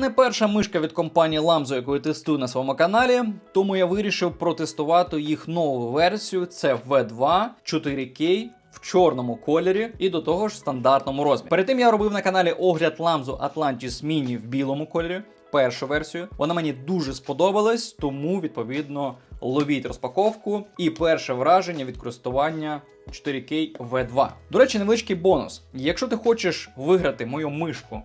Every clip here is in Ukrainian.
Не перша мишка від компанії Lamzo, яку я тестую на своєму каналі, тому я вирішив протестувати їх нову версію. Це V2 4K в чорному кольорі і до того ж стандартному розмірі. Перед тим я робив на каналі огляд Lamzo Atlantis Mini в білому кольорі. Першу версію вона мені дуже сподобалась, тому відповідно ловіть розпаковку і перше враження від користування 4K V2. До речі, невеличкий бонус. Якщо ти хочеш виграти мою мишку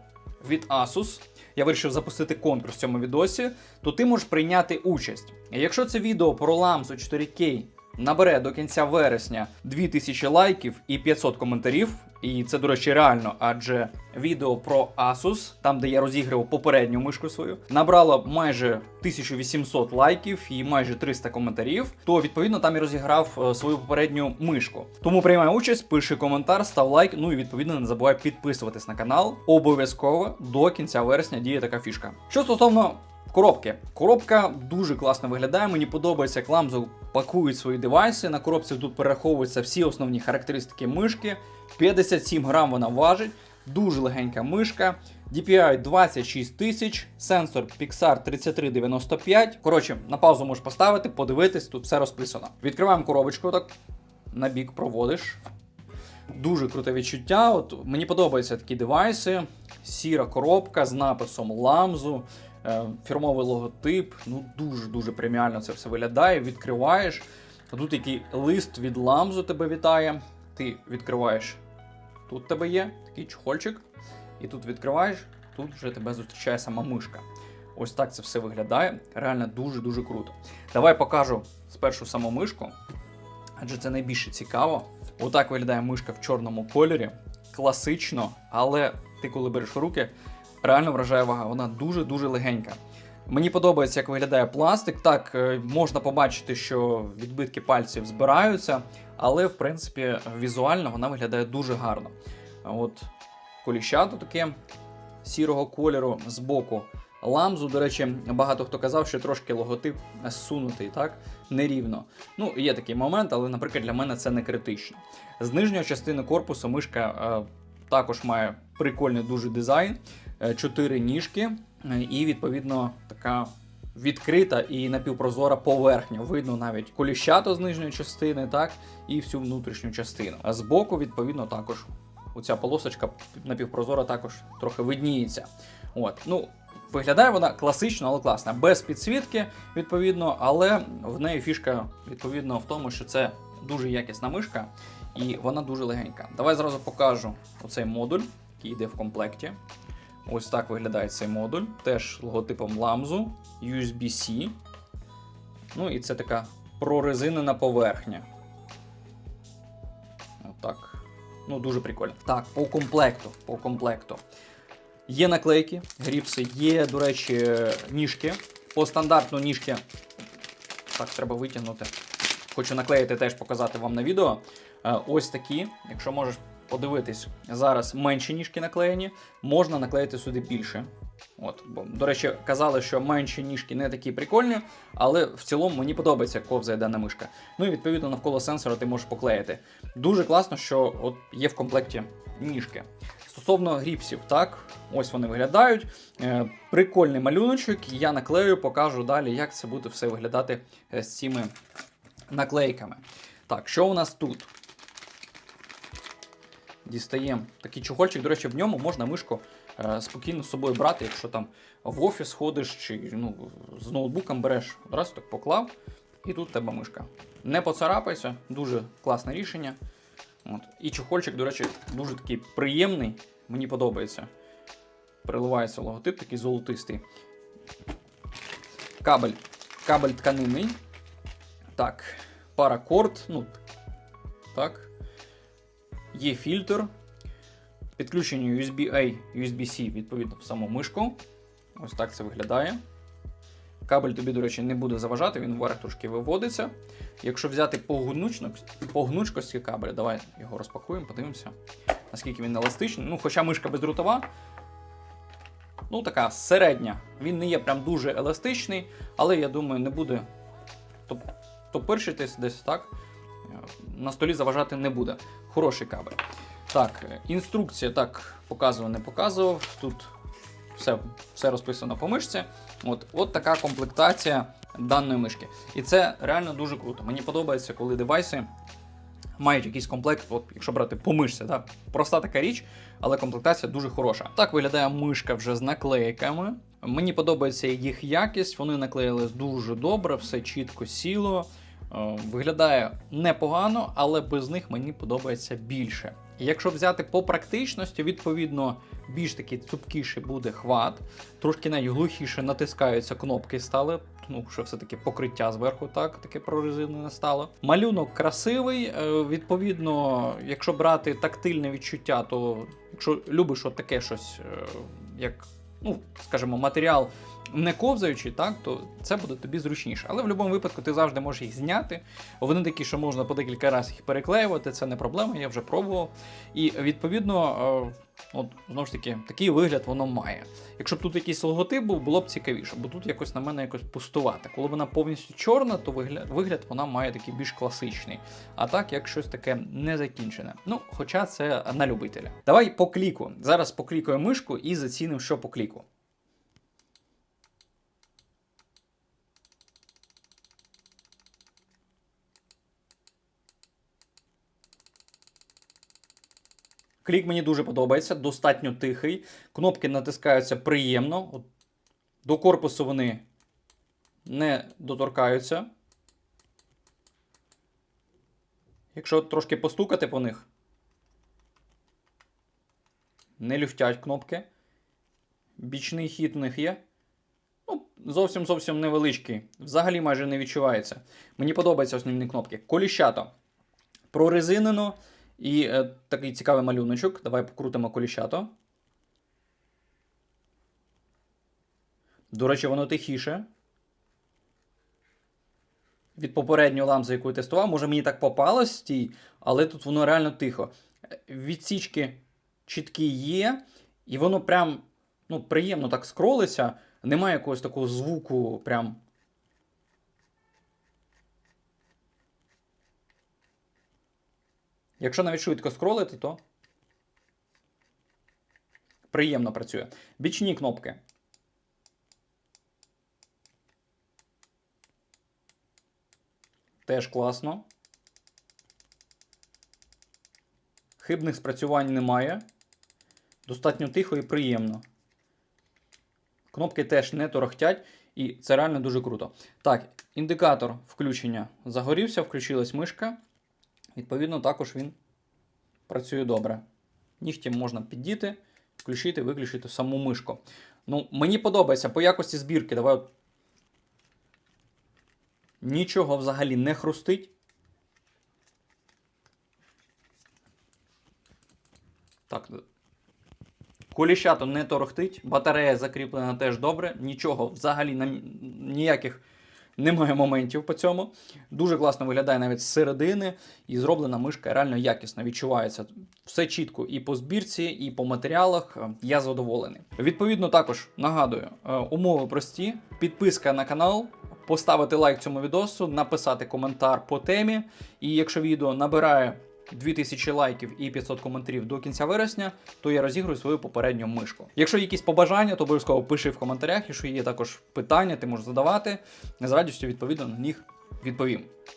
від Asus, я вирішив запустити конкурс в цьому відосі, то ти можеш прийняти участь. Якщо це відео про ламсу 4K набере до кінця вересня 2000 лайків і 500 коментарів, і це, до речі, реально, адже відео про Asus, там де я розігрував попередню мишку свою, набрало майже 1800 лайків і майже 300 коментарів, то відповідно там я розіграв е, свою попередню мишку. Тому приймай участь, пиши коментар, став лайк, ну і відповідно не забувай підписуватись на канал. Обов'язково до кінця вересня діє така фішка. Що стосовно Коробки. Коробка дуже класно виглядає. Мені подобається, як Lamzo пакують свої девайси. На коробці тут перераховуються всі основні характеристики мишки. 57 грам вона важить, дуже легенька мишка. DPI 26 тисяч, сенсор Pixar 3395. Коротше, на паузу можеш поставити, подивитись, тут все розписано. Відкриваємо коробочку, так на бік проводиш. Дуже круте відчуття. От Мені подобаються такі девайси. Сіра коробка з написом е, фірмовий логотип. Ну дуже-дуже преміально це все виглядає. Відкриваєш. Тут який лист від Lamzo тебе вітає. Ти відкриваєш. Тут тебе є такий чохольчик. І тут відкриваєш, тут вже тебе зустрічає сама мишка. Ось так це все виглядає. Реально дуже-дуже круто. Давай покажу спершу саму мишку, адже це найбільше цікаво. Отак виглядає мишка в чорному кольорі. Класично, але ти, коли береш руки, реально вражає вага. Вона дуже-дуже легенька. Мені подобається, як виглядає пластик. Так, е, можна побачити, що відбитки пальців збираються, але в принципі візуально вона виглядає дуже гарно. От коліщато таке сірого кольору з боку. Ламзу, до речі, багато хто казав, що трошки логотип сунутий, так? Нерівно. Ну, є такий момент, але, наприклад, для мене це не критично. З нижньої частини корпусу мишка е, також має прикольний дуже дизайн, чотири ніжки, е, і, відповідно, така відкрита і напівпрозора поверхня. Видно навіть коліщато з нижньої частини, так, і всю внутрішню частину. А збоку, відповідно, також оця полосочка напівпрозора також трохи видніється. От, ну, Виглядає вона класично, але класна. Без підсвітки, відповідно, але в неї фішка відповідно в тому, що це дуже якісна мишка і вона дуже легенька. Давай зразу покажу оцей модуль, який йде в комплекті. Ось так виглядає цей модуль. Теж логотипом Lamzo, USB-C. Ну і це така прорезинена поверхня. Отак. Ну, дуже прикольно. Так, по комплекту. По комплекту. Є наклейки, гріпси, є, до речі, ніжки. По стандартну ніжки. Так, треба витягнути. Хочу наклеїти теж показати вам на відео. Е, Ось такі. Якщо можеш подивитись, зараз менші ніжки наклеєні, можна наклеїти сюди більше. От, бо, до речі, казали, що менші ніжки не такі прикольні, але в цілому мені подобається, як ковзає дана мишка. Ну і відповідно навколо сенсора ти можеш поклеїти. Дуже класно, що от є в комплекті ніжки. Стосовно гріпсів, так, ось вони виглядають. Е, прикольний малюночок. Я наклею, покажу далі, як це буде все виглядати е, з цими наклейками. Так, що у нас тут? Дістаємо такий чохольчик. До речі, в ньому можна мишку е, спокійно з собою брати, якщо там в офіс ходиш чи ну, з ноутбуком береш, одразу так поклав, і тут тебе мишка. Не поцарапайся, дуже класне рішення. От. І чохольчик, до речі, дуже такий приємний, мені подобається. Приливається логотип, такий золотистий. Кабель. Кабель тканинний. Так, паракорд. Ну, так. Є фільтр. Підключення USB-A, USB-C, відповідно, в саму мишку. Ось так це виглядає. Кабель тобі, до речі, не буде заважати, він вверх трошки виводиться. Якщо взяти по гнучкості кабеля, давай його розпакуємо, подивимося, наскільки він еластичний. Ну, хоча мишка бездротова, ну така середня. Він не є прям дуже еластичний, але я думаю, не буде топ- топиршитись десь так. На столі заважати не буде. Хороший кабель. Так, інструкція так показував, не показував. Тут все, все розписано по мишці. От, от така комплектація даної мишки. І це реально дуже круто. Мені подобається, коли девайси мають якийсь комплект, от, якщо брати по мишці, да? проста така річ, але комплектація дуже хороша. Так виглядає мишка вже з наклейками. Мені подобається їх якість, вони наклеїли дуже добре, все чітко сіло. Е, Виглядає непогано, але без них мені подобається більше. Якщо взяти по практичності, відповідно, більш такий цупкіший буде хват, трошки навіть глухіше натискаються кнопки стали, тому що все-таки покриття зверху так, таке прорезинене стало. Малюнок красивий. е, Відповідно, якщо брати тактильне відчуття, то якщо любиш от таке щось, е, як, ну, скажімо, матеріал не ковзаючий, так, то це буде тобі зручніше. Але в будь-якому випадку ти завжди можеш їх зняти. Вони такі, що можна по декілька разів їх переклеювати, це не проблема, я вже пробував. І відповідно, е, от знову ж таки, такий вигляд воно має. Якщо б тут якийсь логотип був, було б цікавіше, бо тут якось на мене якось пустувати. Коли вона повністю чорна, то вигляд, вигляд вона має такий більш класичний. А так, як щось таке незакінчене. Ну, хоча це на любителя. Давай по кліку. Зараз поклікаю мишку і зацінимо, що по кліку. Клік мені дуже подобається, достатньо тихий. Кнопки натискаються приємно. До корпусу вони не доторкаються. Якщо трошки постукати по них, не люфтять кнопки. Бічний хід у них є. Ну, зовсім зовсім невеличкий. Взагалі майже не відчувається. Мені подобаються основні кнопки. Коліщато. Прорезинено. І е, такий цікавий малюночок. Давай покрутимо коліщато. До речі, воно тихіше. Від попередньої ламзи, яку я тестував, може мені так попалось стій, але тут воно реально тихо. Е, Відсічки чіткі є, і воно прям ну, приємно так скролиться. Немає якогось такого звуку, прям. Якщо навіть швидко скролити, то приємно працює. Бічні кнопки. Теж класно. Хибних спрацювань немає. Достатньо тихо і приємно. Кнопки теж не торохтять, і це реально дуже круто. Так, індикатор включення загорівся, включилась мишка. Відповідно, також він працює добре. Нігтем можна піддіти, включити, виключити саму мишку. Ну, мені подобається по якості збірки. Давай. Нічого взагалі не хрустить. Так. Коліщато не торохтить, батарея закріплена теж добре, нічого взагалі ніяких немає моментів по цьому. Дуже класно виглядає навіть з середини, і зроблена мишка реально якісно відчувається. Все чітко і по збірці, і по матеріалах. Е, Я задоволений. Відповідно, також нагадую, е, умови прості: підписка на канал. Поставити лайк цьому відосу, написати коментар по темі. І якщо відео набирає 2000 лайків і 500 коментарів до кінця вересня, то я розіграю свою попередню мишку. Якщо є якісь побажання, то обов'язково пиши в коментарях. Якщо є також питання, ти можеш задавати. З радістю відповідно на них відповім.